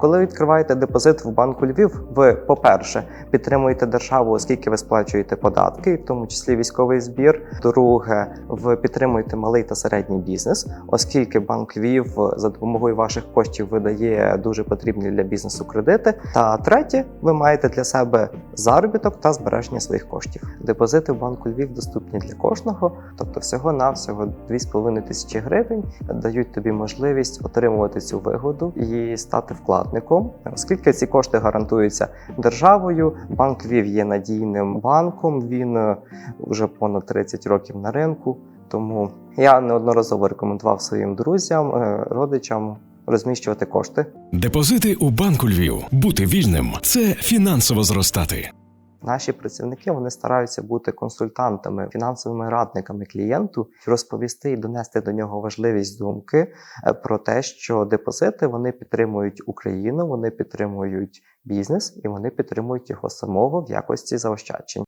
Коли відкриваєте депозит в банку Львів, ви, по-перше, підтримуєте державу, оскільки ви сплачуєте податки, в тому числі військовий збір. Друге, ви підтримуєте малий та середній бізнес, оскільки банк Львів за допомогою ваших коштів видає дуже потрібні для бізнесу кредити. Та третє, ви маєте для себе заробіток та збереження своїх коштів. Депозити в банку Львів доступні для кожного, тобто всього навсього 2,5 тисячі гривень дають тобі можливість отримувати цю вигоду і стати вкладником, оскільки ці кошти гарантуються державою. Банк Львів є надійним банком. Він е, вже понад 30 років на ринку. Тому я неодноразово рекомендував своїм друзям, е, родичам розміщувати кошти. Депозити у банку Львів. Бути вільним це фінансово зростати. Наші працівники вони стараються бути консультантами, фінансовими радниками клієнту, розповісти і донести до нього важливість думки е, про те, що депозити вони підтримують Україну, вони підтримують бізнес і вони підтримують його самого в якості заощаджень.